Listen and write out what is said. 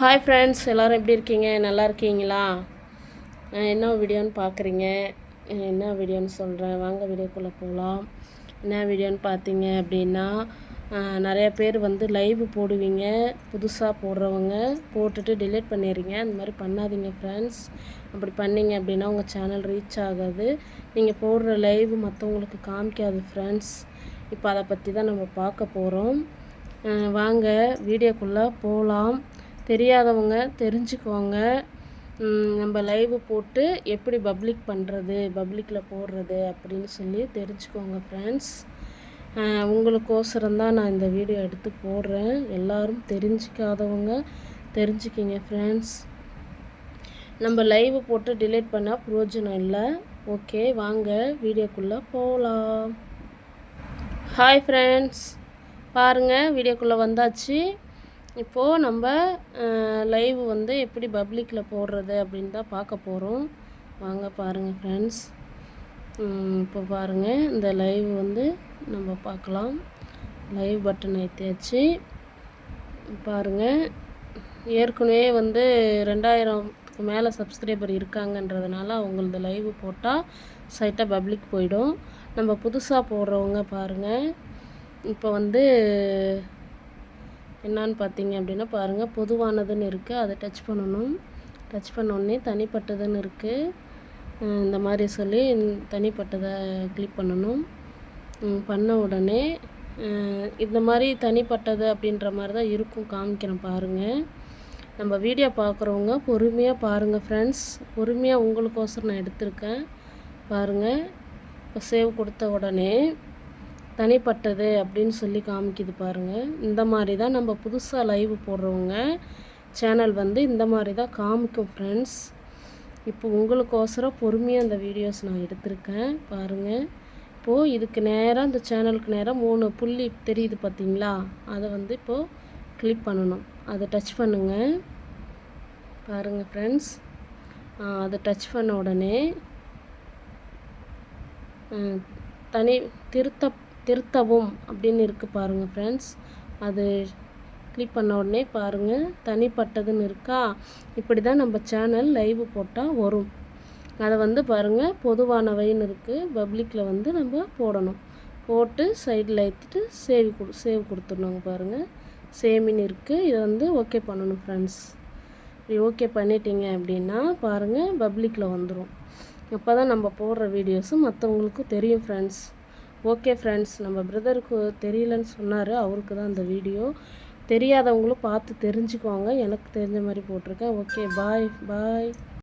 Hi friends எல்லோரும் எப்படி இருக்கீங்க? நல்லா இருக்கீங்களா? என்ன வீடியோன்னு பார்க்குறீங்க என்ன வீடியோன்னு சொல்கிறேன் வாங்க வீடியோக்குள்ளே போகலாம் என்ன வீடியோன்னு பார்த்தீங்க அப்படின்னா நிறைய பேர் வந்து லைவ் போடுவீங்க. புதுசாக போடுறவங்க போட்டுட்டு டிலீட் பண்ணிடுறீங்க. அந்த மாதிரி பண்ணாதீங்க ஃப்ரெண்ட்ஸ் அப்படி பண்ணீங்க அப்படின்னா உங்கள் சேனல் ரீச் ஆகாது. நீங்கள் போடுற லைவ் மற்றவங்களுக்கு காமிக்காது ஃப்ரெண்ட்ஸ் இப்போ அதை பற்றி தான் நம்ம பார்க்க போகிறோம் வாங்க வீடியோக்குள்ளே போகலாம் தெரியாதவங்க தெரிஞ்சுக்கோங்க நம்ம லைவ் போட்டு எப்படி பப்ளிக் பண்ணுறது பப்ளிக்கில் போடுறது அப்படின்னு சொல்லி தெரிஞ்சுக்கோங்க ஃப்ரெண்ட்ஸ் உங்களுக்கோசரம் தான் நான் இந்த வீடியோ எடுத்து போடுறேன். எல்லாரும் தெரிஞ்சிக்காதவங்க தெரிஞ்சுக்கிங்க ஃப்ரெண்ட்ஸ் நம்ம லைவ் போட்டு டிலேட் பண்ணால் பிரயோஜனம் இல்லை. ஓகே வாங்க வீடியோக்குள்ளே போகலாம் ஹாய் ஃப்ரெண்ட்ஸ் பாருங்கள் வீடியோக்குள்ளே வந்தாச்சு. இப்போது நம்ம லைவ் வந்து எப்படி பப்ளிக்கில் போடுறது அப்படின்னு தான் பார்க்க போகிறோம் வாங்க பாருங்கள் ஃப்ரெண்ட்ஸ் இப்போ பாருங்கள் இந்த லைவ் வந்து நம்ம பார்க்கலாம். லைவ் பட்டன் ஏற்றியாச்சு பாருங்கள் ஏற்கனவே வந்து ரெண்டாயிரத்துக்கு மேலே சப்ஸ்கிரைபர் இருக்காங்கன்றதுனால அவங்களது லைவ் போட்டால் சைட்டாக பப்ளிக் போயிடும். நம்ம புதுசாக போடுறவங்க பாருங்கள் இப்போ வந்து என்னன்னு பார்த்தீங்க அப்படின்னா பாருங்கள் பொதுவானதுன்னு இருக்குது அதை டச் பண்ணணும். டச் பண்ண உடனே தனிப்பட்டதுன்னு இருக்குது இந்த மாதிரி சொல்லி தனிப்பட்டதை கிளிக் பண்ணணும். பண்ண உடனே இந்த மாதிரி தனிப்பட்டது அப்படின்ற மாதிரி தான் இருக்கும் காமிக்கிறேன் பாருங்கள் நம்ம வீடியோ பார்க்குறவங்க பொறுமையாக பாருங்கள் ஃப்ரெண்ட்ஸ் பொறுமையாக உங்களுக்கோசரம் நான் எடுத்திருக்கேன். பாருங்கள் இப்போ சேவ் கொடுத்த உடனே தனிப்பட்டது அப்படின்னு சொல்லி காமிக்குது பாருங்கள் இந்த மாதிரி தான் நம்ம புதுசாக லைவ் போடுறவங்க சேனல் வந்து இந்த மாதிரி தான் காமிக்கும் ஃப்ரெண்ட்ஸ் இப்போ உங்களுக்கோசரம் பொறுமையாக அந்த வீடியோஸ் நான் எடுத்திருக்கேன் பாருங்கள் இப்போது இதுக்கு நேராக இந்த சேனலுக்கு நேராக மூணு புள்ளி தெரியுது பார்த்தீங்களா அதை வந்து இப்போது கிளிக் பண்ணணும். அதை டச் பண்ணுங்கள் பாருங்கள் ஃப்ரெண்ட்ஸ் அதை டச் பண்ண உடனே தனி திருத்த திருத்தவும் அப்படின்னு இருக்குது பாருங்கள் ஃப்ரெண்ட்ஸ் அது கிளிக் பண்ண உடனே பாருங்கள் தனிப்பட்டதுன்னு இருக்கா? இப்படி தான் நம்ம சேனல் லைவ் போட்டால் வரும். அதை வந்து பாருங்கள் பொதுவானவைன்னு இருக்குது பப்ளிக்கில் வந்து நம்ம போடணும். போட்டு சைடில் ஏற்றிட்டு சேவ் கொடு சேவ் கொடுத்துடணுங்க பாருங்கள் சேமின்னு இருக்குது இதை வந்து ஓகே பண்ணணும் ஃப்ரெண்ட்ஸ் இப்படி ஓகே பண்ணிட்டீங்க அப்படின்னா பாருங்கள் பப்ளிக்கில் வந்துடும் அப்போ தான் நம்ம போடுற வீடியோஸும் மற்றவங்களுக்கு தெரியும் ஃப்ரெண்ட்ஸ் ஓகே ஃப்ரெண்ட்ஸ் நம்ம பிரதருக்கு தெரியலன்னு சொன்னார். அவருக்கு தான் அந்த வீடியோ தெரியாதவங்களும் பார்த்து தெரிஞ்சுக்குவாங்க. எனக்கு தெரிஞ்ச மாதிரி போட்டிருக்கேன். ஓகே பாய் பாய்